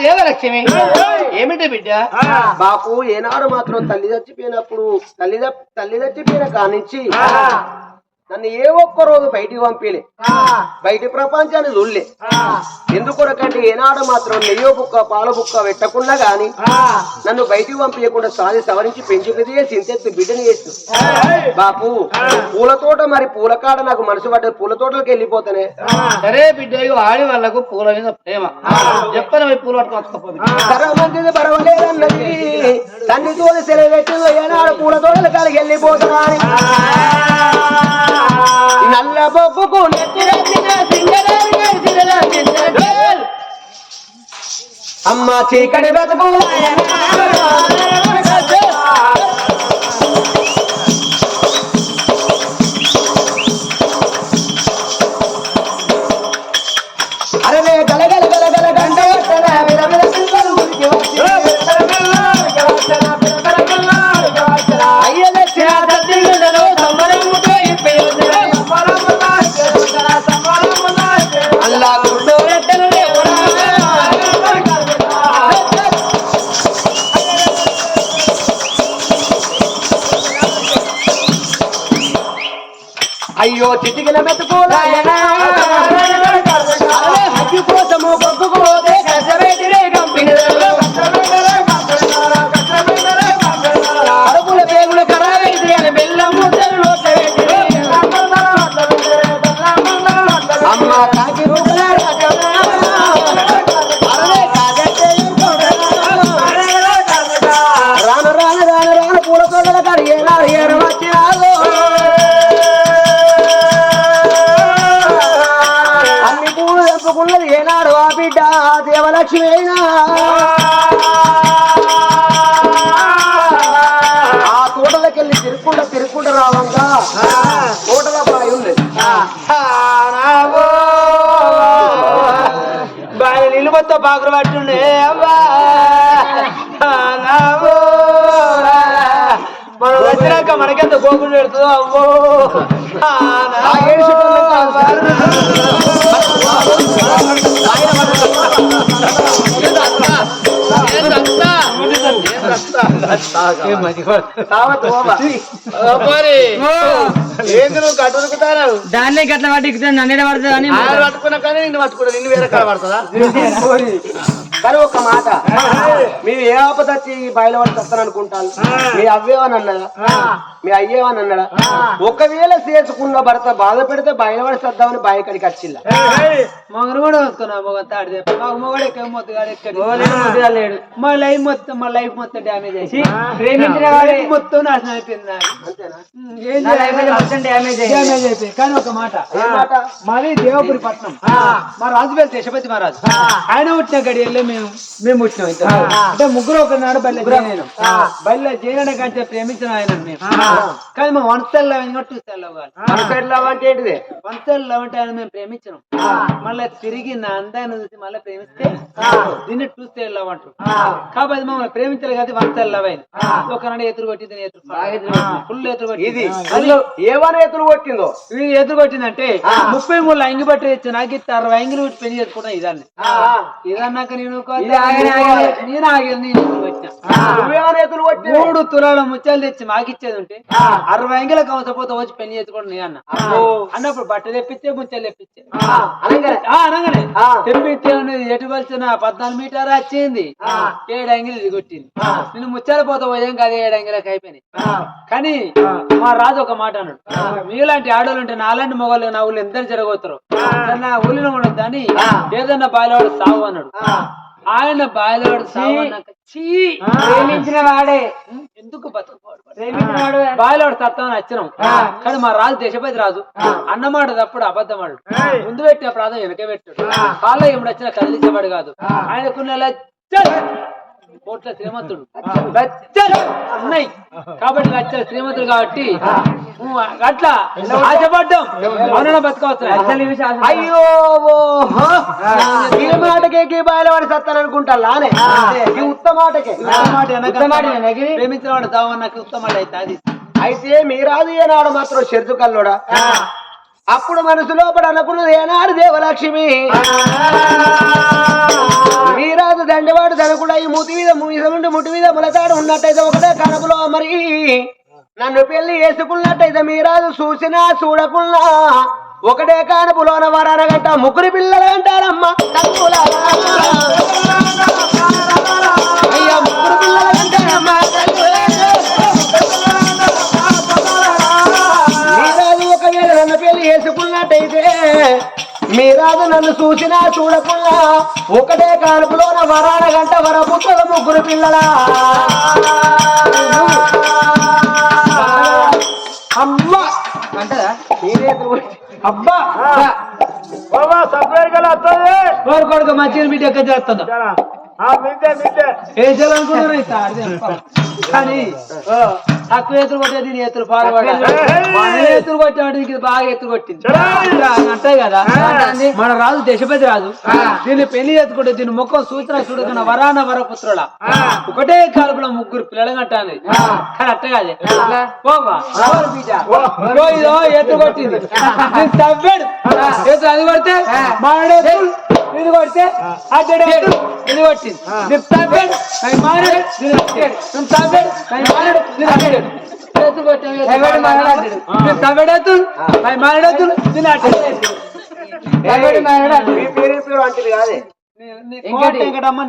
దేవలక్ష్మి. ఏమిటి బిడ్డ? బాపు ఏనాడు మాత్రం తల్లి చచ్చిపోయినప్పుడు తల్లి తల్లి చచ్చిపోయిన కానించి నన్ను ఏ ఒక్క రోజు బయటికి పంపిలే. బయటి ప్రపంచాన్ని చూడలే. ఎందుకొరకంటే ఏనాడు మాత్రం నెయ్యో బుక్క పాల బుక్క పెట్టకుండా గాని నన్ను బయటికి పంపించకుండా సాది సవరించి పెంచుకది సింతెత్తు బిడ్డని చేస్తూ. బాపు పూల తోట మరి పూల కాడ నాకు మనసు పడ్డది. పూల తోటలకు వెళ్ళిపోతానే. సరే బిడ్డ ఆడి వాళ్ళకు పూల మీద ప్రేమ. చెప్పను పూలు సరమంతిది పర్వాలేదన్నది. తండ్రి తోలి సెలవు పెట్టి ఏనాడు పూల తోటల కాడికి వెళ్ళిపోతున్నా బొబ్బుకు అమ్మ చీకటి బతుకు. అయ్యో చిటికల మెతుకులాయనా బిడ్డ దేవలక్ష్మేనా అయినా. ఆ తోటలకెళ్ళి తిరుక్కుంట తిరుక్కుంట రావంగా తోటల బాయి ఉంది. బాగా నీళ్ళు మొత్తం పాకులు పట్టుండే అబ్బా. మనకెంత గోకులు పెడుతుందో అవ్వో. దాన్నే గట్ల పట్టి నన్ను పడుతుంది అని పట్టుకున్నా కానీ నిన్ను పట్టుకున్నా నిన్ను వేరే కాడ పడుతుందా? కానీ ఒక మాట. మీరు ఏ ఆపద వచ్చి బయలుపడి వస్తాను అనుకుంటాను మీ అవ్వేవని అన్నదా మీ అయ్యేవని అన్నదా ఒకవేళ చేసుకున్న భర్త బాధ పెడితే బయలుపడి వద్దామని బాయి కడికి వచ్చిల్లా మొగరు కూడా వస్తున్నా మొగ తాడు చెప్పి మాకు మొగడు ఎక్కడ మొత్తగాడు ఎక్కడ? లేడు మా లైఫ్ మొత్తం మా లైఫ్ మొత్తం డ్యామేజ్ అయ్యి మొత్తం నాశనం అయిపోయింది? డ్యామేజ్? అయిపోయింది. కానీ ఒక మాట. ఏ మాట? మాది దేవపురి పట్నం. మా రాజు పేరు దశపతి మహారాజు. ఆయన పుట్టిన గడియల్లో మేము. మేము పుట్టినాం ఇద్దరు. అంటే ముగ్గురు ఒకనాడు బల్లె చేయను బల్లె చేయడం కంటే ప్రేమించిన ఆయన మేము. కానీ మా one style love to love కాదు. సైడ్ లవ్ అంటే ఏంటిది? వన్ లవ్ అంటే ఆయన మేము ప్రేమించినాం. మళ్ళీ తిరిగి నా అందాన్ని చూసి మళ్ళీ ప్రేమిస్తే దీన్ని టూ స్టైల్ లవ్ అంటారు. కాబట్టి మమ్మల్ని ప్రేమించలేదు కాబట్టి వన్ లవ్ అయింది. ఒకనాడు ఎదురు కొట్టి దీన్ని ఎదురు ఫుల్ ఎదురు కొట్టి ఇది అసలు ఏమని ఎత్తులు కొట్టిందో? ఇది ఎదురు కొట్టిందంటే ముప్పై మూడు అంగి తెచ్చి నాకు ఇస్తే అరవై అంగిలు పెట్టి పెళ్ళి చేసుకుంటా ఇదాన్ని. ఇదన్నాక నేను నేను ఆగేది మూడు తులాల ముత్యాలు తెచ్చి మాకిచ్చేది ఉంటే అరవై అంగిల కవసపోతే వచ్చి పెళ్ళి చేసుకోండి నేను అన్న అన్నప్పుడు బట్ట తెప్పిస్తే ముత్యాలు తెప్పించే అనగానే. తెప్పిస్తే ఉన్నది ఎటు కలిసిన పద్నాలుగు మీటర్ వచ్చింది ఏడు అంగిలు ఇది కొట్టింది నేను ముత్యాల పోతా పోయాం కదా ఏడు అంగిలకు అయిపోయినాయి కానీ మా రాజు ఒక మాట అన్నాడు మీలాంటి ఆడోళ్ళు ఉంటే నాలాంటి మొగలు నా ఊళ్ళో ఎంత జరగవుతారు నా ఊళ్ళో ఉండదు అని ఏదన్నా బాయిలవాడు సావు అన్నాడు ఆయన చీ. ప్రేమించిన వాడే ఎందుకు బతుకుకోడు ప్రేమించిన వాడు తత్వం వచ్చినాం కానీ మా రాజు దేశపతి రాజు అన్నమాట తప్పుడు అబద్ధమాడు ముందు పెట్టిన ప్రాంతం వెనక పెట్టాడు. కాళ్ళ ఎప్పుడు వచ్చినా కదిలించేవాడు కాదు. ఆయనకున్న కోట్ల శ్రీమంతుడు. లజ్జలు. ఉన్నాయి కాబట్టి లజ్జలు శ్రీమంతుడు కాబట్టి అట్లా. ఆశపడ్డాం. అవునా బతకవచ్చు అయ్యో సత్తాను అనుకుంటా లానే. ప్రేమించిన వాడు నాకు అయితే అది. అయితే మీరాదు ఏనాడు మాత్రం షెర్జు కల్లుడా? అప్పుడు మనసు లోపల అనుకున్నది ఏనాడు దేవలక్ష్మి? మీరాదు దండవాడు ధనకుడా ఈ ముతి మీద ఉండి ముటి మీద ములతాడు ఉన్నట్టయితే ఒకటే కనపులో మరి. నన్ను పెళ్ళి వేసుకున్నట్టయితే మీరాజు చూసినా చూడకున్నా. ఒకటే కానపులోన వరనగంట ముగ్గురు పిల్లలు అంటారమ్మా. అయ్యా ముగ్గురు పిల్లలు అంటారమ్మా. ఒకవేళ నన్ను పెళ్ళి వేసుకున్నట్టయితే మీరాదు నన్ను చూసినా చూడకుండా ఒకటే కానుపులోన వరాన గంట వరపుత్రుల ముగ్గురు పిల్లలా. అబ్బా! బాబా సపరేట్గా వస్తుంది కోరు కొడుకు మంచిగా బిడ్డ ఎక్కడ చేస్తుందో కానీ తక్కువ ఎత్తులు కొట్టేది ఎత్తులు పాల్పడాలి ఇది బాగా ఎత్తులు కొట్టింది. అంటాయి కదా? మన రాజు దశపతి రాజు దీన్ని పెళ్ళి ఎత్తుకుంటే దీని ముఖం సూచన చూడకున్న వరాన వరపుత్రుల. ఒకటే కాలుపులో ముగ్గురు పిల్లలు కట్టాలి. కానీ అట్ట కాదే. ఇదో ఎత్తు కొట్టింది. తవ్వాడు. ఎత్తు అది కొడితే మాడే ఇది కొడితే ఇది కొట్టింది దీన్ని తవ్వాడు అవి మారాడు దీన్ని అట్టాడు దీన్ని తవ్వాడు అవి మారాడు దీన్ని అట్టాడు ఎత్తు కొట్టాడు తవ్వాడు మారాడు అట్టాడు. దీన్ని తవ్వాడు ఎత్తు అవి మీ పేరు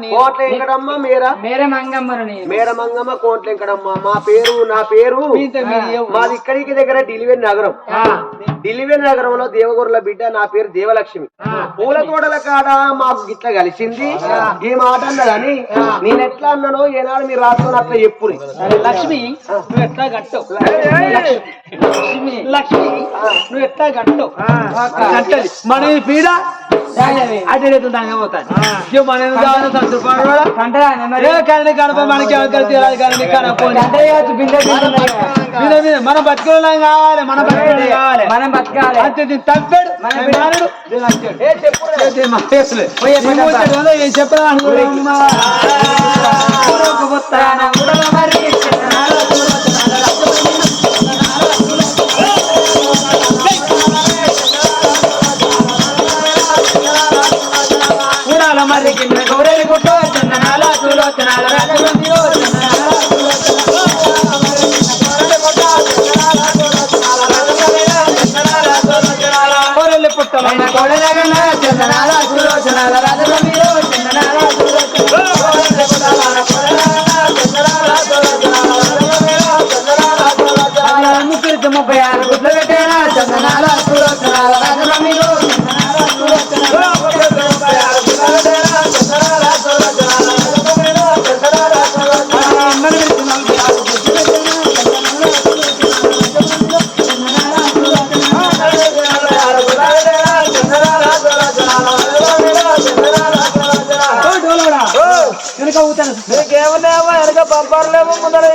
నీ కోట్ల వెంకటమ్మ మీరా? మేరే మంగమ్మరు నేను. మేడమంగమ్మ కోట్ల వెంకటమ్మ. మా పేరు నా మాది ఇక్కడికి దగ్గర ఢిల్లీవేన్ నగరం. ఢిల్లీవేన్ నగరంలో దేవగురుల బిడ్డ నా పేరు దేవలక్ష్మి. పూల తోటల కాడ మాకు గిట్ల కలిసింది. ఈ మాట అన్నదని నేను ఎట్లా అన్నానో ఏనాడు మీరు రాసుకొని అట్లా చెప్పురి. లక్ష్మి నువ్వు ఎట్లా గంటవు లక్ష్మి. లక్ష్మి నువ్వు ఎట్లా గంటవు గంటది మన ఈ పీడ? అటు దాని పోతాను మన ఎందుకు కావాలి సంతృప్తి ఏ కానీ కడప మనకి ఎవరికైనా తెలియదు కానీ కడప కంట చేయొచ్చు బిడ్డ బిడ్డ మన బతుకులం కావాలి మన బతుకులం కావాలి మనం బతకాలి అంతే దీన్ని తప్పాడు మన సులోచనాల రాజమందిరో వెనక ఊతాను నీకేమన్నామో వెనక పంపర్లేము ముందర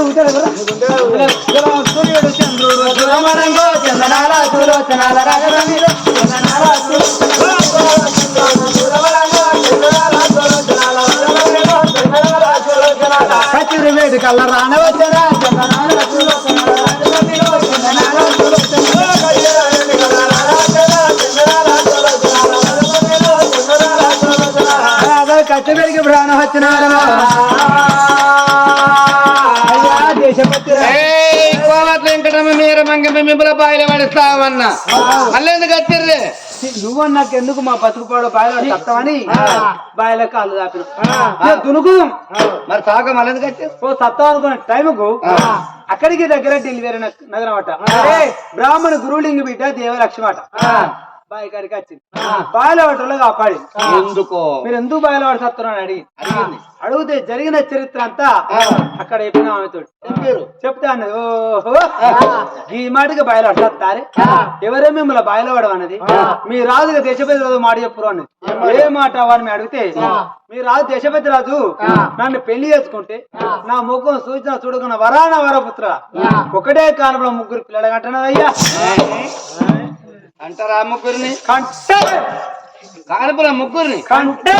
ఊతాను కదా సూర్యుడు చంద్రుడు సురమణంగో చందనాల సులోచనాల రాజమందిరో చందనాల కచ్చిరి వేడి కళ్ళ రానవచ్చరా చందనాల సులోచనాల కచ్చిపెరికి ప్రాణం వచ్చినారు అయ్యా దేశపతి వెంకటమ్మ మీర మంగమ్మ మిమ్మల బాయిల పడిస్తామన్నా మళ్ళీ ఎందుకు వచ్చిర్రే? నువ్వు నాకు ఎందుకు మా బతుకుపాడు బాయిలో తప్పమని బాయిలో కాళ్ళు దాపిన దునుకుదాం మరి తాక మళ్ళీ ఎందుకు ఓ సత్తం అనుకున్న టైంకు అక్కడికి దగ్గర డెలివరీ నగరం అట. అంటే బ్రాహ్మణ గురులింగ బిడ్డ దేవలక్ష్మి అట. బాయి కాడికి వచ్చింది. బాయిలో పట్టలో కాపాడి ఎందుకో? మీరు ఎందుకు బాయిలో పడి సత్తున్నాను అడిగి అడిగితే జరిగిన చరిత్ర అంతా అక్కడ చెప్పిన ఆమెతో చెప్తా అన్నది. ఓహో. ఈ మాటకి బాయిలో పడతారే ఎవరే మిమ్మల్ని బాయిలో పడమన్నది మీ రాజుగా దేశపతి రాజు మాట చెప్పురు అన్నది. ఏ మాట? వారిని అడిగితే మీ రాజు దేశపతి రాజు నన్ను పెళ్ళి చేసుకుంటే నా ముఖం సూచన చూడకున్న వరాన వరపుత్ర. ఒకటే కాలంలో ముగ్గురు పిల్లలు కంటున్నదయ్యా అంటారా ముగ్గురిని? కంటే! కానుపుల ముగ్గురిని? కంటే!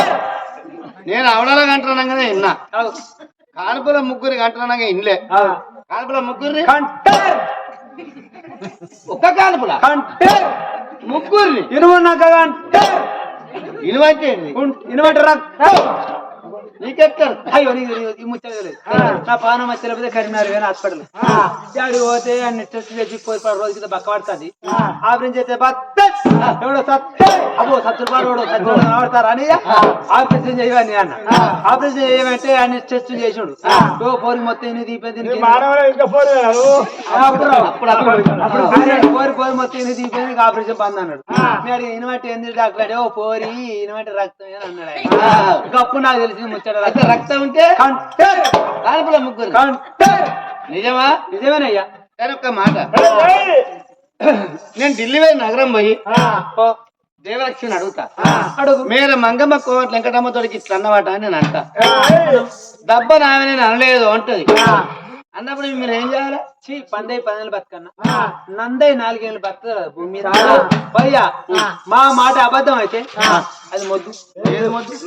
నేను అవడాల గంటనగానే విన్నా కానుపుల ముగ్గురి గంటనగా ఇన్లే. కానుపుల ముగ్గురిని? ఒక్క కానుపుల ముగ్గురిని? ఇనుమున్నాక ఇనువంటే ఇనుమంటే రక్తం నీకెత్తారు అయ్యో నీకు ఈ ముచ్చట. నా పానం వచ్చేటప్పుడు కరీంనగర్ వేరే హాస్పిటల్. డాడీ పోతే అన్ని టెస్ట్ చేసి పోయి పది రోజు కింద బక్క పడుతుంది. ఆపరేషన్ చేస్తే ఎవడో సత్తే! అబ్బో సత్తు పాడు సత్తు ఆడతారా అని ఆపరేషన్ చేయవని అన్న. ఆపరేషన్ చేయమంటే అన్ని టెస్ట్ చేసాడు. ఓ పోరి మొత్తం ఎన్ని దీపింది పోరి పోరి మొత్తం ఎన్ని దీపింది ఆపరేషన్ బంద్ అన్నాడు. మరి ఇనవంటి డాక్టర్ ఓ పోరి ఇనవంటి రక్తం అని అన్నాడు ఆయన. అప్పుడు నాకు తెలిసింది రక్తం ఉంటే కానుపుల ముగ్గురు. నిజమా? నిజమేనయ్యా. ఒక్క మాట. నేను ఢిల్లీ పోయి నగరం పోయి దేవలక్ష్మిని అడుగుతా. అడుగు. మీరు మంగమ్మ కోవట్ వెంకటమ్మ తోడికి ఇట్లా అన్నమాట అని నేను అంట. దెబ్బ నామె నేను అనలేదు అంటది. అన్నప్పుడు మీరు ఏం చేయాలి? చీ పందై పదేళ్ళు బతుకన్నా. నందై నాలుగేళ్ళు బతకదు. భూమి మీద భయ్యా మా మాట అబద్ధం అయితే అది మొద్దు.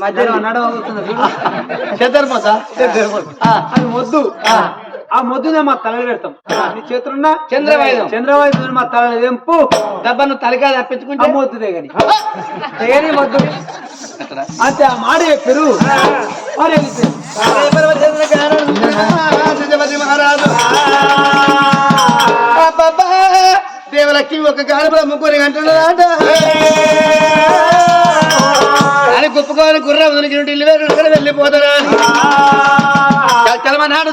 మధ్యలో నడవబోతుంది చూడు. చెద్దరిపోతా అది మొద్దు. ఆ మొద్దునే మా తలలో పెడతాం. నీ చేతులున్నా చంద్రవాయుధం. చంద్రవాయుధం మా తల వెంపు దెబ్బ నువ్వు తలకాయ తప్పించుకుంటే? మొద్దు దిగని దిగని మొద్దు. అంతే ఆ మాట చెప్పారు అబ్బబ్బా, దేవలక్ష్మి ఒక గాడిపల ముగ్గురు అంటున్నాడ అని కుప్పుకోని గుర్ర వేరు వెళ్ళిపోతారా? చలమనాడు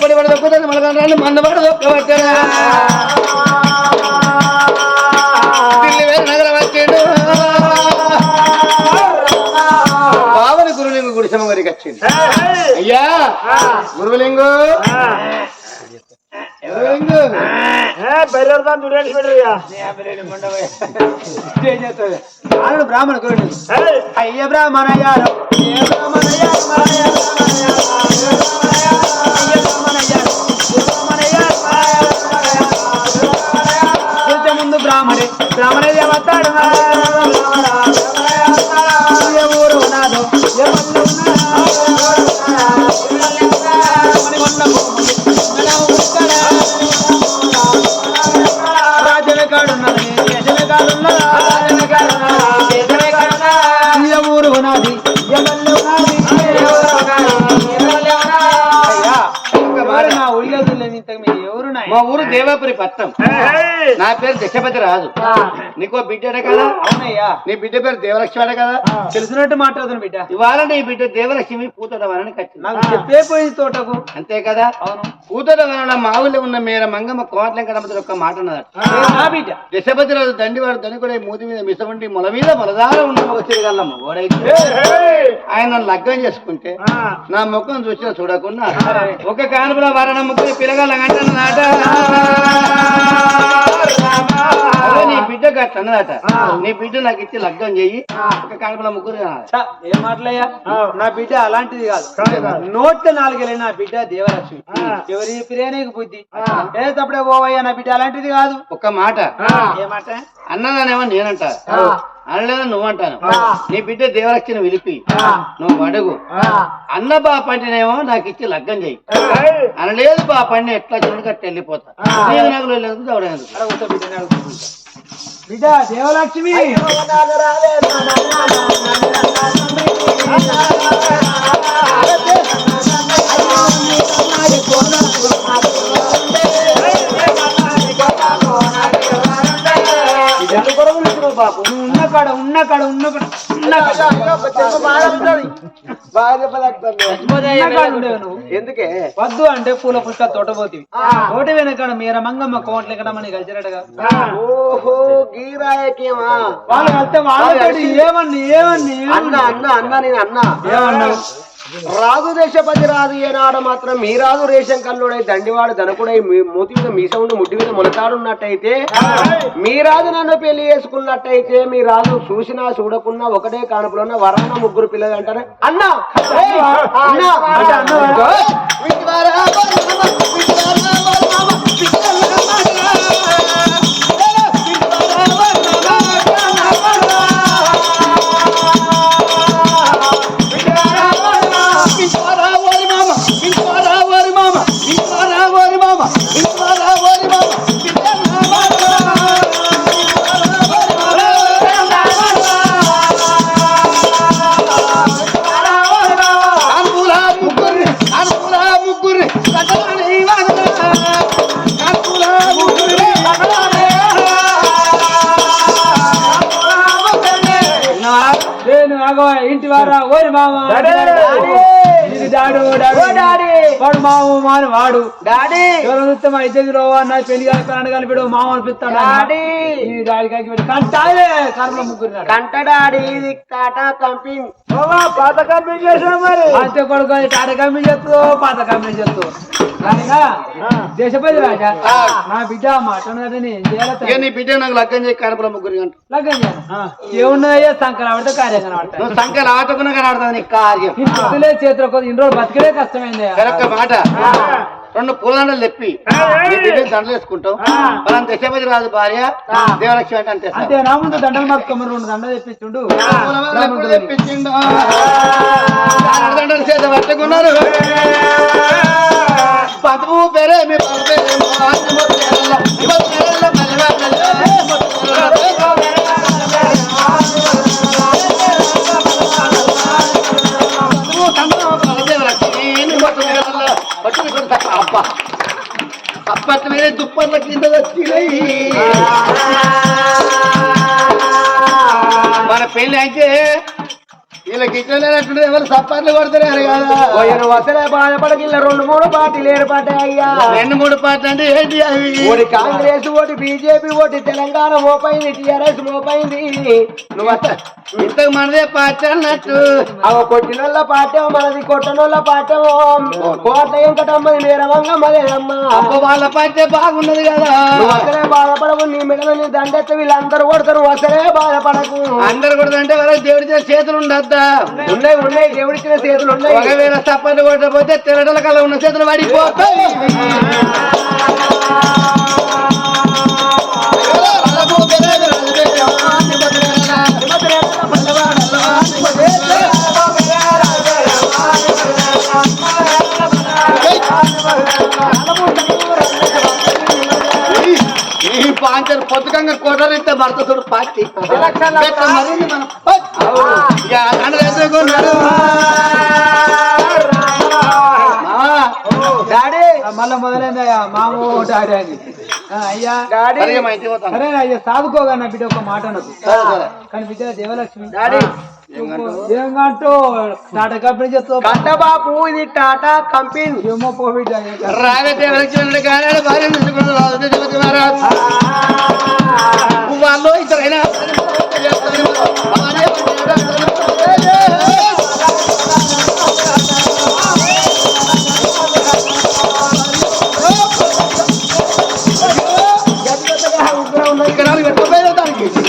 పడి పడి దొక్కుతుంది మళ్ళీ రాళ్ళు మంద పడి దొక్కబట్టారా ఢిల్లీ వేరు నగరం వచ్చాడు. బావని గురులింగు గుడిసెమ్మ గారికి వచ్చింది అయ్యా గురువులింగు గురువులింగు ఏం చేస్తాడు? ఆనాడు బ్రాహ్మణ గురుడు అయ్య బ్రాహ్మణయ్యారు ఏ బ్రాహ్మణయ్యారు, మనయ్యారు, మనయ్యారు, ఏ బ్రాహ్మణయ్యారు, దేవాపురి పట్నం నా పేరు దశపతి రాజు. నీకో బిడ్డడే కదా? అవునయ్యా. నీ బిడ్డ పేరు దేవలక్ష్మి కదా? తెలిసినట్టు మాట్లాడుతున్నా బిడ్డ. ఇవాళ నీ బిడ్డ దేవలక్ష్మి పూతడవనని కట్టింది. నాకు చెప్పే పోయింది తోటకు. అంతే కదా? అవును. పూతడవన మా ఊళ్ళో ఉన్న మేర మంగమ్మ కోట్లంకడమతి ఒక మాట బిడ్డ? దశపతి రాజు దండివాడు దని కూడా మూతి మీద మిసవంటి మొల మీద మొలదార ఉన్న ఆయన లగ్గం చేసుకుంటే నా ముఖం చూసినా చూడకుండా ఒక కానుపుల వారణ ముగ్గురు పిల్లగాళ్ళ అంటున్నదట అదే నీ బిడ్డ అన్నదట నీ బిడ్డ నాకు ఇచ్చి లగ్గం చెయ్యి ఒక కానుపుల ముగ్గురు ఏం మాటలయ్యా? నా బిడ్డ అలాంటిది కాదు. నోట్ల నాలుగేళ్ళ నా బిడ్డ దేవలక్ష్మి. ఎవరి చెప్పిరే నీకు బుద్ధి ఏ తప్పుడే పోవయ్యా నా బిడ్డ? అలాంటిది కాదు. ఒక్క మాట. ఏమాట అన్నదానేమో నేనంట. అనలేదా నువ్వంటాను నీ బిడ్డ దేవలక్ష్మిని విలిపి నువ్వు అడుగు అన్న బాప అంటేనేమో నాకు ఇచ్చి లగ్గం చెయ్యి అనలేదు బాప అంటే ఎట్లా చూడక వెళ్ళిపోతా నేను నాకు లేదు దౌడలేదు బిడ్డ దేవలక్ష్మి బాబు నువ్వు కాడ ఉన్న కాడ ఉన్న ఎందుకే? వద్దు అంటే పూల పుష్పాలు తోటపోతివి తోట వెనకాడ మీర మంగమ్మ కోట్ల ఎక్కడ మనకి కలిసినట్టుగా ఓహో గీరాయకేమా? వాళ్ళు కలిస్తే వాళ్ళతోటి ఏమన్నా ఏమన్నా అన్న అన్న అన్న నేను అన్న. ఏమన్నావు రాజు దేశపతి రాజు ఏనాడు మాత్రం మీ రాజు రేషన్ కల్లుడై దండివాడు ధనకుడై మూతి మీద మీ సౌండ్ ముట్టి మీద మొలతాడున్నట్టయితే మీ రాజు నన్ను పెళ్ళి చేసుకున్నట్టయితే మీ రాజు చూసినా చూడకున్నా ఒకటే కానుపులో ఉన్న వరాన ముగ్గురు పిల్లలు అంటారు. అన్నా! అన్నా! నేను ఆగో ఇంటి వారా ఓరి మామ ఇది డాడు! డాడు! వాడు మామ మాను వాడు. డాడీ! ఎవరు చూస్తే మా ఇద్దరు రో అన్న పెళ్ళి కలిపి కలిపిడు మామ అనిపిస్తాడు డాడీ! ఈ డాడీ కాకి పెట్టి కంటాలే కర్మ ముగ్గురు కంట డాడీ ఇది టాటా కంపెనీ. అంతే కొడుకు టాటా కంపెనీ చేస్తూ పాత కంపెనీ చేస్తూ. దేశపతి రాజా నా బిడ్డ మాట్లాడు కదా నేను చేయాలి ఇక నీ బిడ్డ నాకు లగ్గం చేయి కడపల ముగ్గురు గంట లగ్గం చేయాలి. ఏమున్నదయ్యా సంకలం ఆడితే కార్యం కనబడతాయి నువ్వు సంఖ్యలు ఆటకున్నా కనబడతావు నీ కార్యం. బతుకులే చేతిలో కొద్ది ఇన్ని రోజులు బతికలే కష్టమైంది. కరెక్ట్ మాట. రెండు పూలదండలు తెప్పి. దండలు వేసుకుంటాం మనం దశపతి రాజు భార్య దేవలక్ష్మి అంటే అంతే నా ముందు దండలు మార్చుకోమని రెండు దండలు తెప్పించుండు. తెప్పించిండు? దండలు చేత పట్టుకున్నారు. పదము పేరే మీ పదము దుప్పట్ల కింద వచ్చినాయి. మన పెళ్ళి అయితే వీళ్ళకి ఇట్లనేటట్టు ఎవరు సప్పట్లు కొడతారు కదా. వసలే బాధపడకిల్ల రెండు మూడు పార్టీలు ఏర్పడ్డాయి అయ్యా. రెండు మూడు పాటలు అంటే ఏంటి అవి? ఒకటి కాంగ్రెస్ ఒకటి బీజేపీ ఒకటి తెలంగాణ మోపైంది టీఆర్ఎస్ మోపైంది నువ్వు ఇంతకు మనదే పాట అన్నట్టు. అవ కొట్టినోళ్ళ పాఠ్యం మనది కొట్టనోళ్ళ పాఠ్యం కోట వెంకటమ్మది నేరమంగా మదేనమ్మ అబ్బ వాళ్ళ పాటే బాగున్నది కదా. అసలే బాధపడవు నీ మెడల నీ దండెత్త వీళ్ళందరూ కొడతారు అసలే బాధపడకు. అందరు కూడా అంటే వాళ్ళ దేవుడి చేత చేతులు ఉండద్దా? ఉన్నాయి ఉన్నాయి దేవుడిచ్చిన చేతులు ఉన్నాయి. ఒకవేళ సప్పట్లు కొట్టకపోతే తెరటల కల్లా ఉన్న చేతులు పడిపోతాయి. పాంచర్ పొద్దుకంగా భర్త చూడు పార్టీ. డాడీ. మళ్ళా మొదలైంది అయ్యా మామో డాడీ అని. అయ్యా. సరే సాదుకోగా నా బిడ్డ ఒక మాట నాకు. కానీ బిడ్డ దేవలక్ష్మి. టాటా కంపెనీ బాపు ఇది టాటా కంపెనీ. ఏమో పో బిడ్డ రాగతే వెలక్కిన కానీ భార్య తీసుకుని రాజు జగతి మహారాజ్ వాళ్ళు ఇద్దరైనా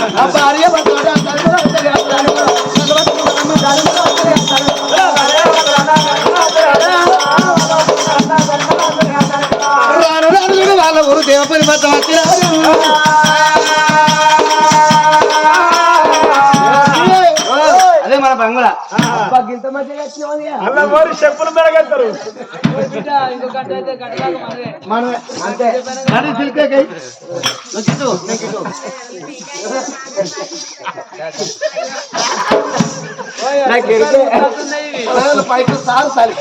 దానికి ఆ అయితే గంట దాకా మనదే మనమే అంతే నువ్వు గిట్టు నాకు. పైకి సారు సారి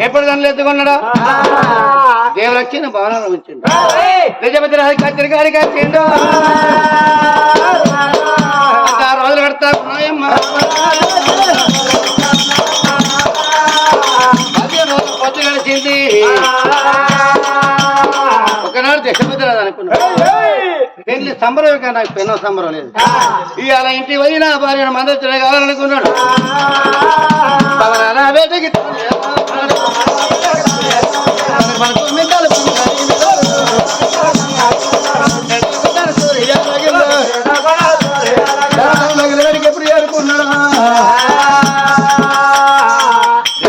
ఎప్పుడు దానిలో ఎత్తుకున్నాడు? దేవలక్ష్మి భవనంలో ఉంచిండు. నిజమతి రాజు కచ్చరి గారికి వచ్చిండు. ఆ. రోజులు పెడతా ఉన్నాయమ్మ. పదిహేను రోజులు పొద్దు గడిచింది ఒకనాడు దశపతి రాజు అనుకున్నాడు. సంబరం కానీ నాకు పెన్నో సంబరం లేదు. ఇవాళ ఇంటికి పోయి నా భార్య మందొచ్చిన కావాలనుకున్నాడు. ఎప్పుడు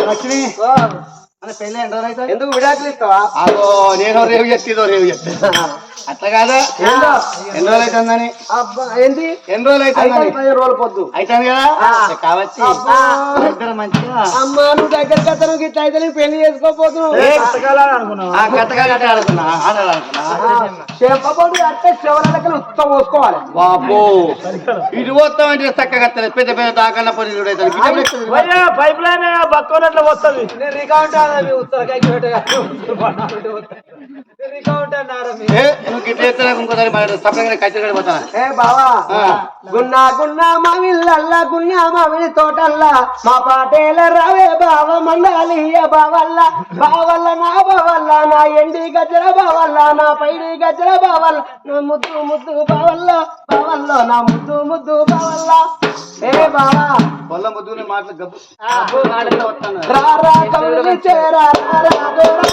లక్ష్మి పెళ్ళి? ఎందుకు విడాకులు ఇస్తావా అదో నేను రేవు చెప్తుందో రేవు చెప్తా అట్లా కాదా? ఎన్ని రోజులు అవుతుందని అబ్బా ఏంది? ఎన్ని రోజులు అయితే అవుతుందని పదిహేను రోజులు పొద్దు. అవుతుంది కదా? కావచ్చు ఇద్దరు మంచిగా అమ్మా నువ్వు దగ్గరికి అతను గిట్ల అయితే నేను పెళ్ళి చేసుకోపోతున్నావు ఆ కథగా కట్ట ఆడుకున్నా ఆడాలనుకున్నా చెప్పబోదు అంటే శివరాలకలు ఉత్తం పోసుకోవాలి. బాబు ఇటు పోతాం అంటే చక్కగా వస్తలేదు. పెద్ద పెద్ద దాకన్న పని చూడ పైప్ లైన్ పక్కనట్లు వస్తుంది నేను రికౌంట్ అన్నా గున్నా గున్నా మా విల్లల్లా గున్నా మామిడి తోటల్లా. మా పాటేల రావే బావ మండాలి బావల్ల. బావల్ల నా బావల్ల నా ఎండి గజల బావల్ల నా పైడి గజల బావల్ల. నా ముద్దు ముద్దు బావల్ల బావల్ల నా ముద్దు ముద్దు బావల్ల. ఏ బావా. పొల్ల ముద్దుని మాటలు గబ్బు. రారా చేరా రారా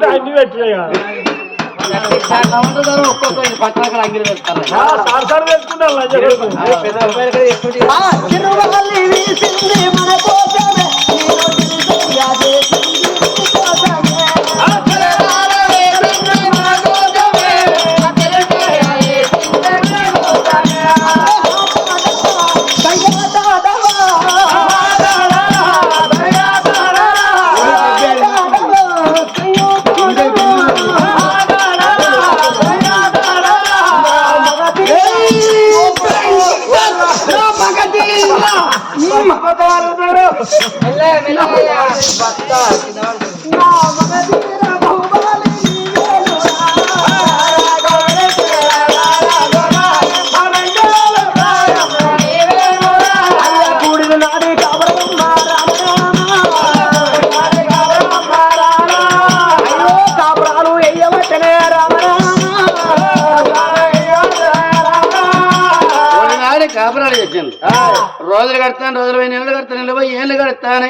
అంటే అన్ని పెట్టినాయి ఒక్కొక్క పక్కన సార్ పెట్టుకుంటారు కాపురాలు రోజులు కడతాను రోజులు పోయి నెలలు కడతాను నెలలు పోయి ఏళ్ళు కడతాను.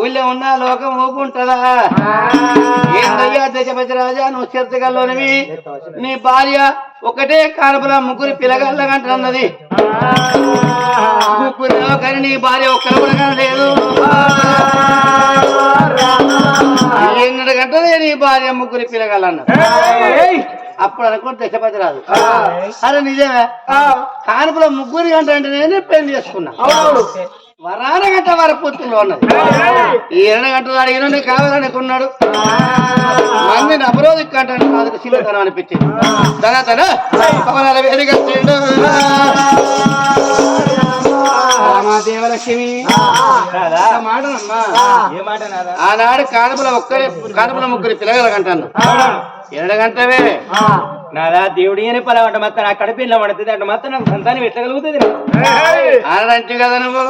ఊళ్ళో ఉన్న లోకం ఊపుంటదా? ఏందయ్యా దశపతి రాజా నువ్వు చిరతగల్లోనివి నీ భార్య ఒకటే కానుపుల ముగ్గురు పిల్లగల్లగంటున్నది ముగ్గురు కానీ నీ భార్య ఒక్కరు కనలేదు ఎన్నడు గంటలే నీ భార్య ముగ్గురు పిల్లగలన్న అప్పుడు అనుకోండి దశపతి రాదు. అరే నిజమే? కానుపుల ముగ్గురు గంట అంటే నేనే పెళ్ళి చేసుకున్నా. వరాన గంట వరపూర్తిలో ఉన్నది. ఈ ఎన్న గంటలు అడిగిన కావాలనుకున్నాడు. మంది నవరోజు కంటే నాకు శివతనం అనిపించింది. తన తన పవనాల వేడిగా దేవలక్ష్మి ఆనాడు కానుపుల ఒక్కరి కానుపుల ముగ్గురు పిల్లగల కంటాను. ఎన్నడ గంటవే నాదా దేవుడి అని పలవంట మొత్తం నా కడుపులో పడుతుంది అంటే మొత్తం నాకు సంతానం ఎట్టగలుగుతుంది ఆనంటి కదా నువ్వు.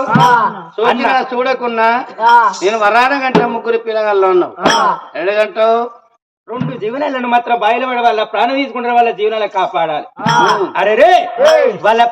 చూసినా చూడకున్నా నేను వరాన గంట ముగ్గురు పిల్లగాళ్ళు ఉన్నావు. గంటవు రెండు జీవనాలను మాత్రం బాయిల పడ వాళ్ళ ప్రాణం తీసుకుంటారు వాళ్ళ జీవనాలు కాపాడాలి. అరే రే వాళ్ళ